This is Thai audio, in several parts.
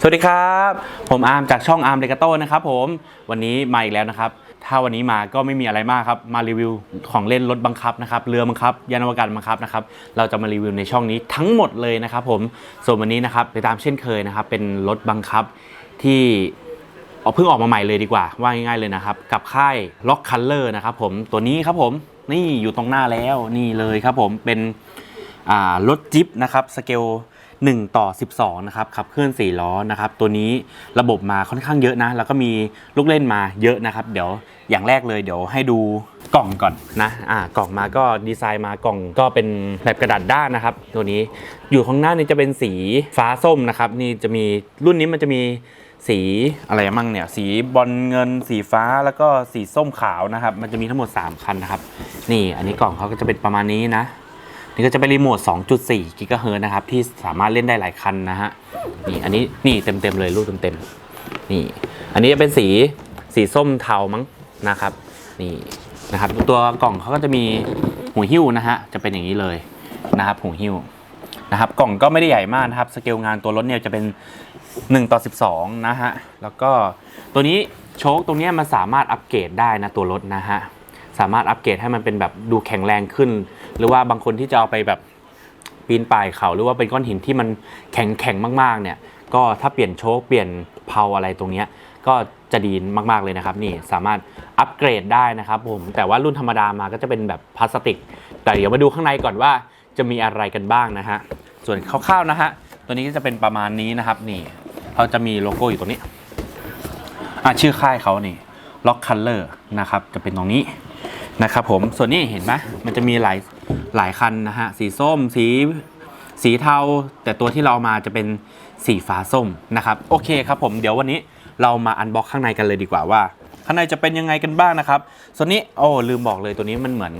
สวัสดีครับ ผมอาร์มจากช่องอาร์มเดกาโต้นะครับผมวันนี้มาอีกแล้วนะครับ ถ้าวันนี้มาก็ไม่มีอะไรมากครับ มารีวิวของเล่นรถบังคับนะครับเรือบังคับ ยานอวกาศบังคับนะครับเราจะมารีวิวในช่องนี้ทั้งหมดเลยนะครับผมส่วนวันนี้นะครับไปตามเช่นเคยนะครับ เป็นรถบังคับที่เอาเพิ่งออกมาใหม่เลยดีกว่า ว่าง่ายๆเลยนะครับ กับค่าย Lock Color นะครับผมตัวนี้ครับผมนี่อยู่ตรงหน้าแล้วนี่เลยครับผมเป็นรถจิ๊บนะครับสเกล 1 ต่อ 12 นะครับขับเคลื่อน 4 ล้อนะครับ ตัวนี้ระบบมาค่อนข้างเยอะนะ แล้วก็มีลูกเล่นมาเยอะนะครับ เดี๋ยวอย่างแรกเลยเดี๋ยวให้ดูกล่องก่อนนะอ่ากล่องมาก็ดีไซน์มากล่องก็เป็นแบบกระดาษด้านนะครับ ตัวนี้อยู่ข้างหน้านี่จะเป็นสีฟ้าส้มนะครับ นี่จะมีรุ่นนี้มันจะมีสีอะไรมั่งเนี่ย สีบอลเงิน สีฟ้าแล้วก็สีส้มขาวนะครับ มันจะมีทั้งหมด 3 คันนะครับ นี่อันนี้กล่องเขาก็จะเป็นประมาณนี้นะ นี่ก็จะเป็นรีโมท 2.4 กิกะเฮิรตซ์นะครับ ที่สามารถเล่นได้หลายคันนะฮะ นี่ อันนี้ นี่เต็มๆเลยรูปเต็มๆ นี่ อันนี้จะเป็นสี สีส้มเทามั้งนะครับ นี่นะครับ ตัวกล่องเขาก็จะมีหูหิ้วนะฮะ จะเป็นอย่างนี้เลยนะครับ หูหิ้วนะครับ กล่องก็ไม่ได้ใหญ่มากนะครับ สเกลงานตัวรถเนี่ยจะเป็น 1 ต่อ 12 นะฮะ แล้วก็ตัวนี้โชคตรงนี้มันสามารถอัปเกรดได้นะตัวรถนะฮะ สามารถอัปเกรดให้มันเป็นแบบดูแข็งแรงขึ้น หรือว่าบางคนที่จะเอาไปแบบปีนป่ายเขาหรือว่าเป็นก้อนหินที่มันแข็งแข็งมากๆ เนี่ย ก็ถ้าเปลี่ยนโชคเปลี่ยนเพลาอะไรตรงเนี้ยก็จะดีมากๆเลยนะครับนี่สามารถอัปเกรดได้นะครับผมแต่ว่ารุ่นธรรมดามาก็จะเป็นแบบพลาสติก แต่เดี๋ยวมาดูข้างในก่อนว่าจะมีอะไรกันบ้างนะฮะส่วนคร่าวๆนะฮะตัวนี้ก็จะเป็นประมาณนี้นะครับนี่เขาจะมีโลโก้อยู่ตรงนี้อะชื่อค่ายเขานี่ Lock Color นะครับจะเป็นตรงนี้ นะครับผมส่วนนี้เห็นไหมมันจะมีหลายหลายคันนะฮะสีส้มสีสีเทา แต่ตัวที่เราเอามาจะเป็นสีฟ้าส้มนะครับโอเคครับผมเดี๋ยววันนี้เรามาอันบ็อกข้างในกันเลยดีกว่าว่า ข้างในจะเป็นยังไงกันบ้างนะครับ ส่วนนี้โอ้ลืมบอกเลยตัวนี้มันเหมือน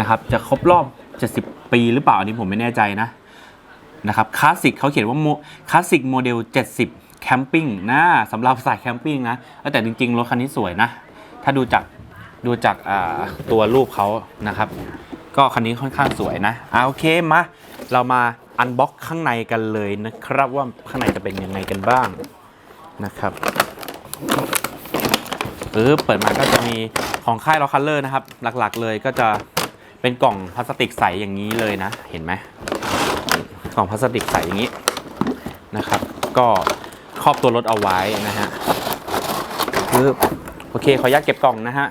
นะครับจะครบรอบ 70 ปีหรือเปล่าอันนี้ผมไม่แน่ใจนะนะครับคลาสสิกเขาเขียนว่าคลาสสิกโมเดล 70แคมปิ้งนะสำหรับสายแคมปิ้งนะแต่จริงๆรถคันนี้สวยนะ ถ้าดูจาก ดูจากตัวรูปเขานะครับ ก็คันนี้ค่อนข้างสวยนะอ่าโอเคมาเรามาอันบ็อกข้างในกันเลยนะครับว่าข้างในจะเป็นยังไงกันบ้างนะครับเออเปิดมาก็จะมีของค่ายลอคัลเลอร์นะครับ หลักๆเลยก็จะเป็นกล่องพลาสติกใสอย่างนี้เลยนะ เห็นไหมกล่องพลาสติกใสอย่างนี้นะครับ ก็ครอบตัวรถเอาไว้นะฮะปึ๊บโอเคขออนุญาตเก็บกล่องนะฮะ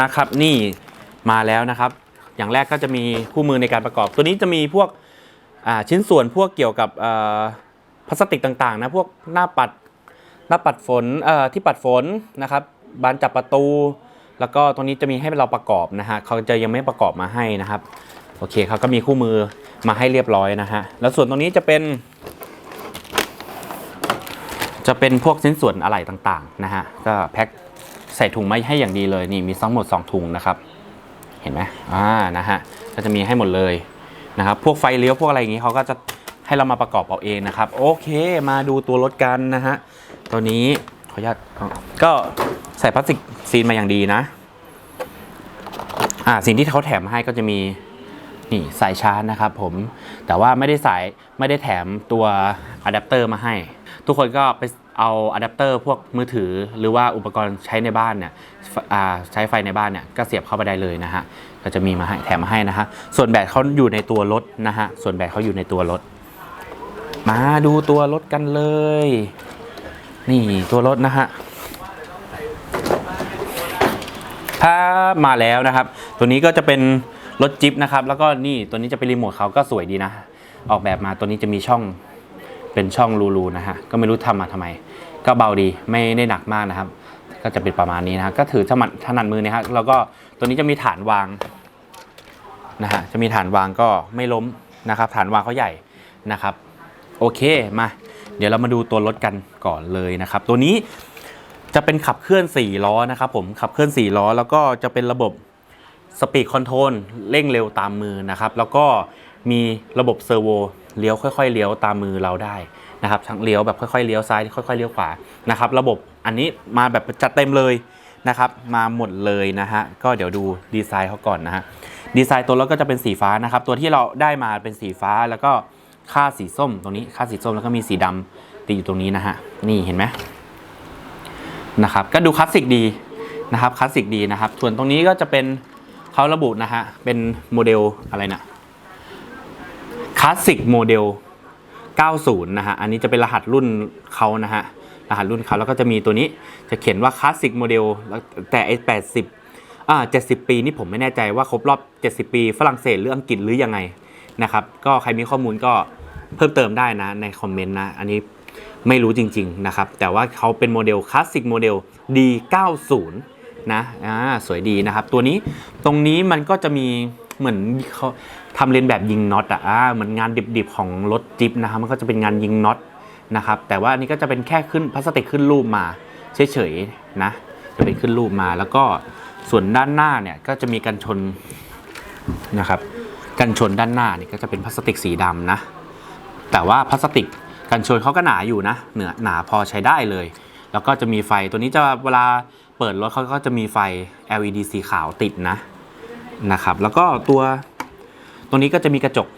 นะครับ นี่มาแล้วนะครับ อย่างแรกก็จะมีคู่มือในการประกอบ ตัวนี้จะมีพวกชิ้นส่วนพวกเกี่ยวกับพลาสติกต่างๆนะพวกหน้าปัดหน้าปัดฝนที่ปัดฝนนะครับบานจับประตู แล้วก็ตรงนี้จะมีให้เราประกอบนะฮะเขาจะยังไม่ประกอบมาให้นะครับโอเคเขาก็มีคู่มือมาให้เรียบร้อยนะฮะแล้วส่วนตรงนี้จะเป็น จะเป็นพวกชิ้นส่วนอะไหล่ต่างๆนะฮะก็แพ็ค ใส่ถุงมาให้อย่างดีเลยนี่มีทั้งหมด 2 ถุงนะครับ เห็นไหมอ่านะฮะก็จะมีให้หมดเลยนะครับพวกไฟเลี้ยวพวกอะไรอย่างนี้เขาก็จะให้เรามาประกอบเอาเองนะครับ โอเคมาดูตัวรถกันนะฮะตัวนี้ขออนุญาตก็ใส่พลาสติกซีนมาอย่างดีนะอ่าสิ่งที่เขาแถมให้ก็จะมีนี่สายชาร์จนะครับผมแต่ว่าไม่ได้สายไม่ได้แถมตัวอะแดปเตอร์มาให้ ทุกคนก็ไป เอาอะแดปเตอร์พวกมือถือ หรือว่าอุปกรณ์ใช้ในบ้านเนี่ยใช้ไฟในบ้านเนี่ยก็เสียบเข้าไปได้เลยนะฮะก็จะมีมาให้แถมมาให้นะฮะส่วนแบตเขาอยู่ในตัวรถนะฮะส่วนแบตเขาอยู่ในตัวรถ มาดูตัวรถกันเลย นี่ตัวรถนะฮะถ้ามาแล้วนะครับ ตัวนี้ก็จะเป็นรถจิ๊บนะครับ แล้วก็นี่ตัวนี้จะเป็นรีโมทเขาก็สวยดีนะ ออกแบบมาตัวนี้จะมีช่อง เป็นช่องรูๆนะฮะก็ไม่รู้ทำมาทำไม ก็เบาดีไม่ได้หนักมากนะครับ ก็จะเป็นประมาณนี้นะฮะก็ถือถนัดถนัดมือนะฮะแล้วก็ตัวนี้จะมีฐานวางนะฮะจะมีฐานวางก็ไม่ล้มนะครับ ฐานวางเขาใหญ่นะครับ โอเคมา เดี๋ยวเรามาดูตัวรถกันก่อนเลยนะครับ ตัวนี้จะเป็นขับเคลื่อน 4 ล้อนะครับผมขับเคลื่อน 4 ล้อ แล้วก็จะเป็นระบบสปีดคอนโทรลเร่งเร็วตามมือนะครับ แล้วก็มีระบบเซอร์โว เลี้ยวค่อยๆเลี้ยวตามมือเราได้นะครับทั้งเลี้ยวแบบค่อยๆเลี้ยวซ้ายค่อยๆเลี้ยวขวานะครับ ระบบอันนี้มาแบบจัดเต็มเลยนะครับ มาหมดเลยนะฮะก็เดี๋ยวดูดีไซน์เขาก่อนนะฮะดีไซน์ตัวรถก็จะเป็นสีฟ้านะครับ ตัวที่เราได้มาเป็นสีฟ้าแล้วก็ค่าสีส้มตรงนี้ค่าสีส้มแล้วก็มีสีดำติดอยู่ตรงนี้นะฮะนี่เห็นไหมนะครับก็ดูคลาสสิกดีนะครับคลาสสิกดีนะครับ ส่วนตรงนี้ก็จะเป็นเขาระบุนะฮะเป็นโมเดลอะไรนะ คลาสสิกโมเดล 90 นะฮะ อันนี้จะเป็นรหัสรุ่นเขานะฮะ รหัสรุ่นเขาแล้วก็จะมีตัวนี้ จะเขียนว่าคลาสสิกโมเดล แต่ไอ้80อ่า70ปีนี่ผมไม่แน่ใจว่าครบรอบ 70 ปี ฝรั่งเศสหรืออังกฤษหรือยังไงนะครับ ก็ใครมีข้อมูลก็เพิ่มเติมได้นะในคอมเมนต์นะ อันนี้ไม่รู้จริง ๆ นะครับ แต่ว่าเขาเป็นโมเดลคลาสสิกโมเดล D90 นะ อ่า สวยดีนะครับ ตัวนี้ตรงนี้มันก็จะมีเหมือนเขา ทำเลนแบบยิงน็อตอะอ่าเหมือนงานดิบๆของรถจิ๊บนะครับมันก็จะเป็นงานยิงน็อตนะครับแต่ว่าอันนี้ก็จะเป็นแค่ขึ้นพลาสติกขึ้นรูปมาเฉยๆนะจะเป็นขึ้นรูปมาแล้วก็ส่วนด้านหน้าเนี่ยก็จะมีกันชนนะครับกันชนด้านหน้าเนี่ยก็จะเป็นพลาสติกสีดำนะ แต่ว่าพลาสติกกันชนเขาก็หนาอยู่นะเหนือหนาพอใช้ได้เลย แล้วก็จะมีไฟตัวนี้จะเวลาเปิดรถเขาก็จะมีไฟ LED สีขาวติดนะนะครับ แล้วก็ตัว ตัวนี้ก็จะมีกระจก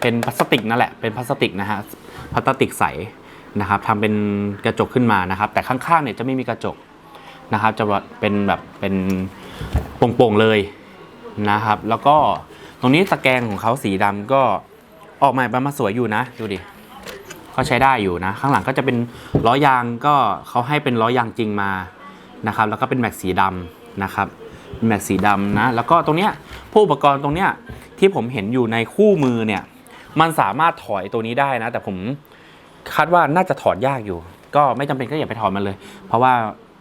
เป็นพลาสติกนั่นแหละเป็นพลาสติกนะฮะพลาสติกใสนะครับทำเป็นกระจกขึ้นมานะครับ แต่ข้างๆเนี่ยจะไม่มีกระจกนะครับ จะเป็นแบบเป็นโป่งๆเลยนะครับ แล้วก็ตรงนี้ตะแกรงของเขาสีดำก็ออกมาแบบมาสวยอยู่นะดูดิก็ใช้ได้อยู่นะ ข้างหลังก็จะเป็นล้อยางก็เขาให้เป็นล้อยางจริงมานะครับ แล้วก็เป็นแม็กสีดำนะครับแม็กสีดำนะ แล้วก็ตรงเนี้ยพวกอุปกรณ์ตรงเนี้ย ที่ผมเห็นอยู่ในคู่มือเนี่ย มันสามารถถอยตัวนี้ได้นะ แต่ผมคาดว่าน่าจะถอดยากอยู่ ก็ไม่จำเป็นก็อย่าไปถอดมันเลย เพราะว่า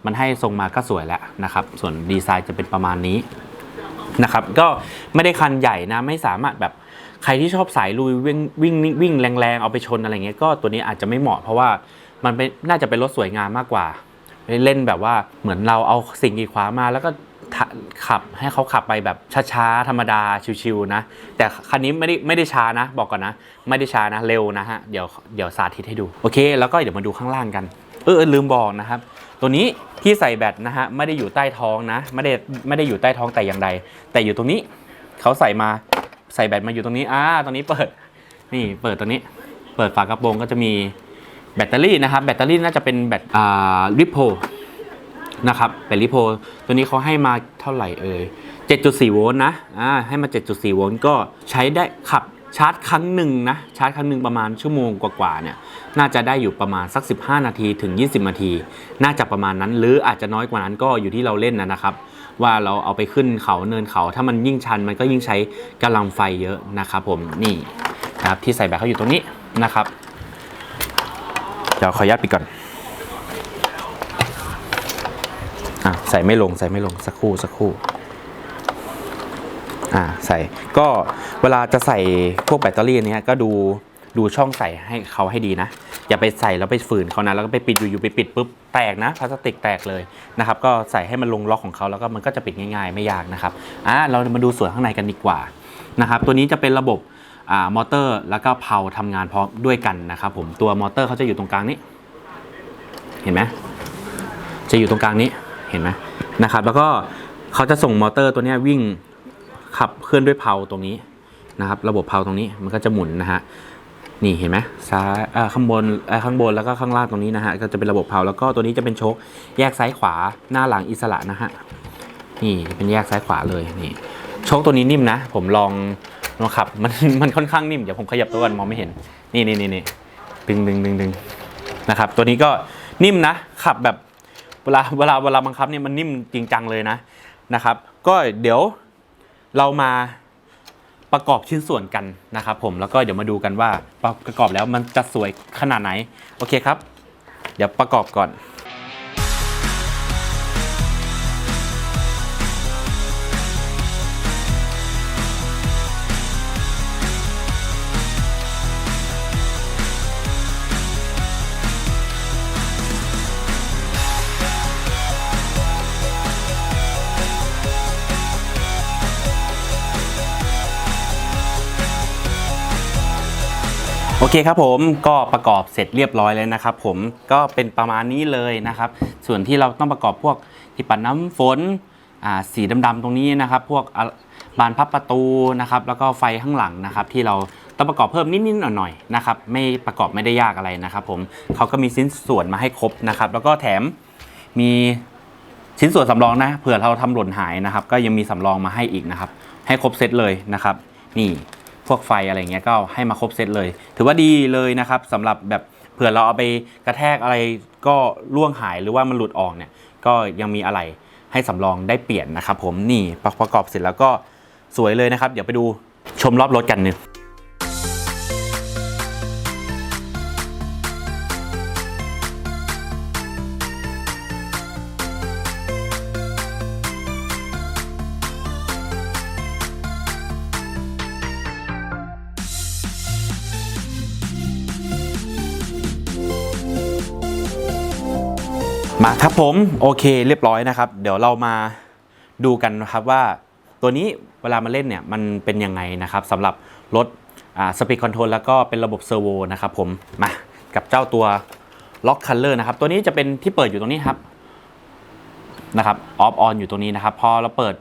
มันให้ทรงมาก็สวยแล้วนะครับ ส่วนดีไซน์จะเป็นประมาณนี้นะครับ ก็ไม่ได้คันใหญ่นะ ไม่สามารถแบบใครที่ชอบสายลุยวิ่งวิ่งวิ่งแรงๆเอาไปชนอะไรเงี้ยก็ตัวนี้อาจจะไม่เหมาะ เพราะว่ามันเป็นน่าจะเป็นรถสวยงามมากกว่า เล่นแบบว่าเหมือนเราเอาสิ่งกีดขวางมาแล้วก็ ขับให้เขาขับไปแบบช้าๆธรรมดาชิวๆนะ แต่คันนี้ไม่ได้ไม่ได้ช้านะ บอกก่อนนะ ไม่ได้ช้านะเร็วนะฮะเดี๋ยวเดี๋ยวสาธิตให้ดูโอเค แล้วก็เดี๋ยวมาดูข้างล่างกันเออลืมบอกนะครับ ตัวนี้ที่ใส่แบตนะฮะไม่ได้อยู่ใต้ท้องนะไม่ได้ไม่ได้อยู่ใต้ท้องแต่อย่างใด แต่อยู่ตรงนี้เขาใส่มาใส่แบตมาอยู่ตรงนี้อ่าตรงนี้เปิดนี่เปิดตรงนี้ เปิดฝากระโปรงก็จะมีแบตเตอรี่นะครับแบตเตอรี่น่าจะเป็นแบตอ่าริปโพ นะครับแบตริโพตัวนี้เขาให้มาเท่าไหร่เอ่ย7.4 โวลต์นะอ่าให้มา 7.4 โวลต์ก็ใช้ได้ขับชาร์จครั้งหนึ่งนะชาร์จครั้งหนึ่งประมาณชั่วโมงกว่าๆเนี่ยน่าจะได้อยู่ประมาณสัก 15 นาทีถึง 20 นาที น่าจะประมาณนั้น หรืออาจจะน้อยกว่านั้นก็อยู่ที่เราเล่นนะนะครับ ว่าเราเอาไปขึ้นเขาเนินเขา ถ้ามันยิ่งชันมันก็ยิ่งใช้กำลังไฟเยอะนะครับผมนี่นะครับที่ใส่แบตเขาอยู่ตรงนี้นะครับเดี๋ยวขออนุญาตปิดก่อน อะใส่ไม่ลงใส่ไม่ลงสักครู่สักครู่อ่าใส่ก็เวลาจะใส่พวกแบตเตอรี่เนี้ยก็ดูดูช่องใส่ให้เขาให้ดีนะ อย่าไปใส่แล้วไปฝืนเขานะ แล้วก็ไปปิดอยู่ๆไปปิดปุ๊บแตกนะพลาสติกแตกเลยนะครับก็ใส่ให้มันลงล็อกของเขาแล้วก็มันก็จะปิดง่ายๆไม่ยากนะครับอ่าเรามาดูส่วนข้างในกันดีกว่านะครับตัวนี้จะเป็นระบบอ่ามอเตอร์แล้วก็เพาทำงานพร้อมด้วยกันนะครับผมตัวมอเตอร์เขาจะอยู่ตรงกลางนี้ เห็นไหมจะอยู่ตรงกลางนี้ ห็นไหมนะครับ แล้วก็เขาจะส่งมอเตอร์ตัวนี้วิ่งขับเคลื่อนด้วยเพลาตรงนี้นะครับ ระบบเพลาตรงนี้มันก็จะหมุนนะฮะนี่เห็นไหมซ้ายอ่อข้างบนอ่อข้างบนแล้วก็ข้างล่างตรงนี้นะฮะก็จะเป็นระบบเพลาแล้วก็ตัวนี้จะเป็นโชคแยกซ้ายขวาหน้าหลังอิสระนะฮะนี่เป็นแยกซ้ายขวาเลยนี่โชคตัวนี้นิ่มนะ ผมลองลองขับมันมันค่อนข้างนิ่มเดี๋ยวผมขยับตัวกันมองไม่เห็น นี่นี่นี่นี่ดึงดึงดึงดึงนะครับ ตัวนี้ก็นิ่มนะ ขับแบบ เวลาเวลาเวลาบังคับเนี่ยมันนิ่มจริงจังเลยนะนะครับ ก็เดี๋ยวเรามาประกอบชิ้นส่วนกันนะครับผมแล้วก็เดี๋ยวมาดูกันว่าประกอบแล้วมันจะสวยขนาดไหนโอเคครับ เดี๋ยวประกอบก่อน เคครับผมก็ประกอบเสร็จเรียบร้อยแล้วนะครับผมก็เป็นประมาณนี้เลยนะครับ ส่วนที่เราต้องประกอบพวกที่ปัดน้ำฝนอ่าสีดำๆตรงนี้นะครับ พวกบานพับประตูนะครับ แล้วก็ไฟข้างหลังนะครับ ที่เราต้องประกอบเพิ่มนิดๆหน่อยๆนะครับ ไม่ประกอบไม่ได้ยากอะไรนะครับ ผมเขาก็มีชิ้นส่วนมาให้ครบนะครับ แล้วก็แถมมีชิ้นส่วนสำรองนะเผื่อเราทำหล่นหายนะครับ ก็ยังมีสำรองมาให้อีกนะครับ ให้ครบเซตเลยนะครับ นี่ พวกไฟอะไรเงี้ยก็ให้มาครบเซตเลย ถือว่าดีเลยนะครับสำหรับแบบเผื่อเราเอาไปกระแทกอะไรก็ล่วงหายหรือว่ามันหลุดออกเนี่ยก็ยังมีอะไรให้สำรองได้เปลี่ยนนะครับผมนี่ประกอบเสร็จแล้วก็สวยเลยนะครับ เดี๋ยวไปดูชมรอบรถกันหนึ่ง มาครับผมโอเคเรียบร้อยนะครับ เดี๋ยวเรามาดูกันนะครับว่าตัวนี้เวลามาเล่นเนี่ยมันเป็นยังไงนะครับสำหรับรถสปีดคอนโทรลแล้วก็เป็นระบบเซอร์โวนะครับผมมากับเจ้าตัวล็อกคัลเลอร์นะครับตัวนี้จะเป็นที่เปิดอยู่ตรงนี้ครับนะครับออฟออนอยู่ตรงนี้นะครับ พอเราเปิด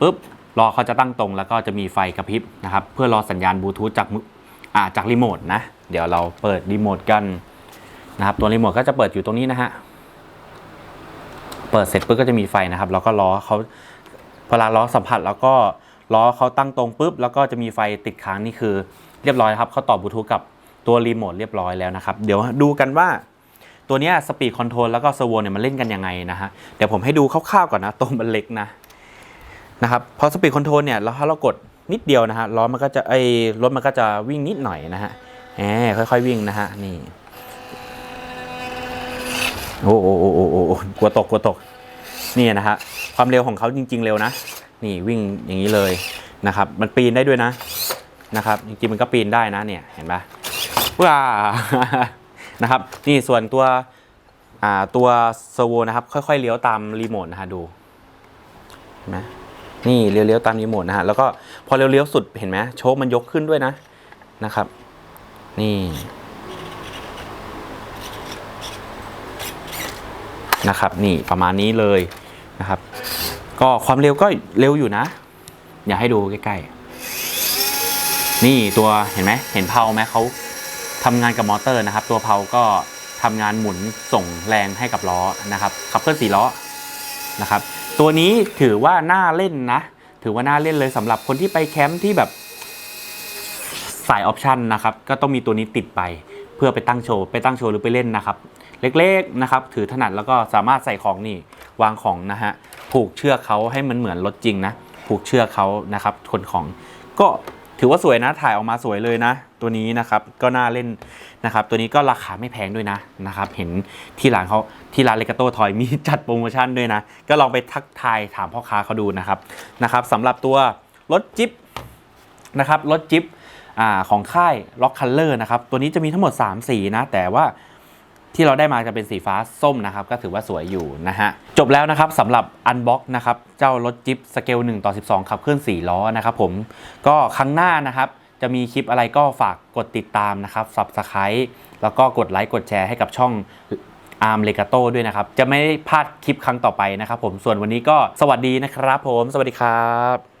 ปุ๊บรอเขาจะตั้งตรง แล้วก็จะมีไฟกระพริบนะครับเพื่อรอสัญญาณบลูทูธจากอ่าจากรีโมทนะเดี๋ยวเราเปิดรีโมทกันนะครับตัวรีโมทก็จะเปิดอยู่ตรงนี้นะฮะ เปิดเสร็จปุ๊บก็จะมีไฟนะครับ แล้วก็ล้อเขาเวลาล้อสัมผัส แล้วก็ล้อเขาตั้งตรงปุ๊บแล้วก็จะมีไฟติดค้างนี่คือเรียบร้อยครับเขาต่อบลูทูธกับตัวรีโมทเรียบร้อยแล้วนะครับ เดี๋ยวดูกันว่าตัวนี้สปีดคอนโทรลแล้วก็เซอร์โวเนี่ยมันเล่นกันยังไงนะฮะเดี๋ยวผมให้ดูคร่าวๆก่อนนะตัวมันเล็กนะนะครับพอสปีดคอนโทรลเนี่ยเราถ้าเรากดนิดเดียวนะฮะล้อมันก็จะไอ้รถมันก็จะวิ่งนิดหน่อยนะฮะแหมค่อยๆวิ่งนะฮะนี่ โอ้โอ้โอ้โอ้โอ้กลัวตกกลัวตกนี่นะฮะความเร็วของเขาจริง ๆ เร็วนะ นี่วิ่งอย่างนี้เลยนะครับ มันปีนได้ด้วยนะนะครับจริงๆมันก็ปีนได้นะเนี่ยเห็นปะว้านะครับ นี่ส่วนตัวอ่าตัวเซอร์โวนะครับ ค่อยๆเลี้ยวตามรีโมทนะฮะดูเห็นไหมนี่เลี้ยวๆตามรีโมทนะฮะแล้วก็พอเลี้ยวๆสุดเห็นไหมโชคมันยกขึ้นด้วยนะนะครับ นี่ นะครับ นี่ประมาณนี้เลยนะครับ ก็ความเร็วก็เร็วอยู่นะ อย่าให้ดูใกล้ๆ นี่ตัวเห็นไหมเห็นเพลาไหมเขาทำงานกับมอเตอร์นะครับ ตัวเพลาก็ทำงานหมุนส่งแรงให้กับล้อนะครับขับเคลื่อนสี่ล้อนะครับ ตัวนี้ถือว่าน่าเล่นนะ ถือว่าน่าเล่นเลยสำหรับคนที่ไปแคมป์ที่แบบสายออปชันนะครับ ก็ต้องมีตัวนี้ติดไป เพื่อไปตั้งโชว์ ไปตั้งโชว์หรือไปเล่นนะครับ เล็กๆนะครับถือถนัดแล้วก็สามารถใส่ของนี่วางของนะฮะผูกเชือกเขาให้มันเหมือนรถจริงนะผูกเชือกเขานะครับคนของก็ถือว่าสวยนะถ่ายออกมาสวยเลยนะ ตัวนี้นะครับก็น่าเล่นนะครับ ตัวนี้ก็ราคาไม่แพงด้วยนะนะครับ เห็นที่ร้านเขาที่ร้านเลกาโต้ทอยมีจัดโปรโมชั่นด้วยนะ ก็ลองไปทักทายถามพ่อค้าเขาดูนะครับนะครับสำหรับตัวรถจิ๊บนะครับรถจิ๊บของค่าย Rock Color นะครับ ตัวนี้จะมีทั้งหมด 3 สีนะ แต่ว่า ที่เราได้มาจะเป็นสีฟ้าส้มนะครับ ก็ถือว่าสวยอยู่นะฮะ จบแล้วนะครับสำหรับ Unbox นะครับ เจ้ารถจิ๊บสเกล1ต่อ 12 ขับเคลื่อน4ล้อนะครับผมก็ครั้งหน้านะครับจะมีคลิปอะไรก็ฝากกดติดตามนะครับ Subscribe แล้วก็กดไลค์กดแชร์ให้กับช่องอาร์มเลกาโต้ด้วยนะครับ จะไม่พลาดคลิปครั้งต่อไปนะครับผมส่วนวันนี้ก็สวัสดีนะครับผม สวัสดีครับ